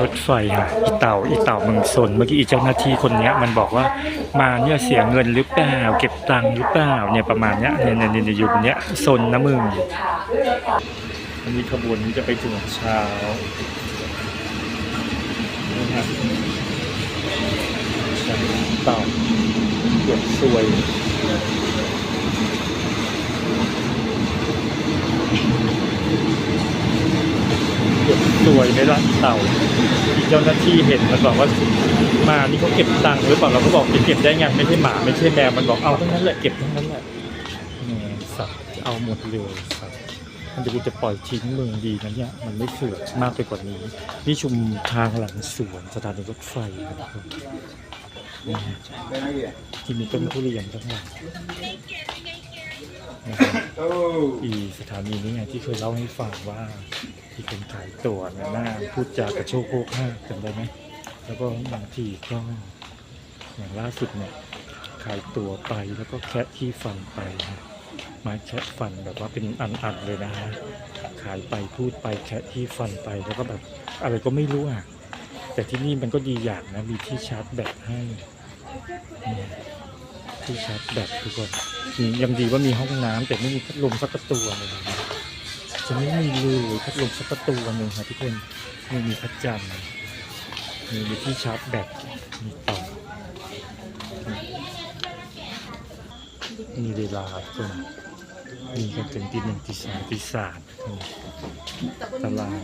รถไฟค่ะอีเต่าอีเต่าเมืองซนเมื่อกี้อีเจ้าหน้าที่คนเนี้ย มันบอกว่ามาเนี่ยเสียเงินหรือเปล่าเก็บตังค์หรือเปล่าเนี่ยประมาณเนี้ยเนี่ยเนี่ยเนี่ยอยู่เนี้ยซนนะมึงอันนี้ขบวนนี้จะไปถึงเช้านะครับเต่าเกือบซวย เก็บ สวยไหมล่ะเต่าที่เจ้าหน้าที่เห็นมันบอกว่ามานี่เขาเก็บตังค์หรือเปล่าเราก็บอกจะเก็บได้ไงไม่ใช่หมาไม่ใช่แมวมันบอกเอาทั้งนั้นแหละเก็บทั้งนั้นแหละแหมสัตว์เอาหมดเลยสัตว์มันจะกูจะปล่อยทิ้งมึงดีนะเนี่ยมันไม่เสือกมากไปกว่านี้ นี่ชุมทางหลังสวนสถานีรถไฟนะครับนี่ฮะที่มีต้นทุเรียนทั้งหลายนะครับอีสถานีนี้ไงที่เคยเล่าให้ฟังว่า ที่คนขายตั๋วเนี่ยหน้าพูดจากระโชกโคกห้ากจำได้ไหมแล้วก็บางทีก็อย่างล่าสุดเนี่ยขายตั๋วไปแล้วก็แคะที่ฟันไปนะมาแคะฟันแบบว่าเป็นอันๆเลยนะฮะขายไปพูดไปแคะที่ฟันไปแล้วก็แบบอะไรก็ไม่รู้อะแต่ที่นี่มันก็ดีอย่างนะมีที่ชาร์จแบตให้ที่ชาร์จแบตทุกคนยังดีว่ามีห้องน้ำแต่ไม่มีพัดลมสักตัวเลยนะ จะไม่มีเลยพัดลมสักตัวหนึ่งค่ะทุกคนไม่มีพัดจันทร์มีมีที่ชาร์จแบตมีต่อมีเวลาทุกคนมีกันถึงตีหนึ่งตีสามตีสามตาราง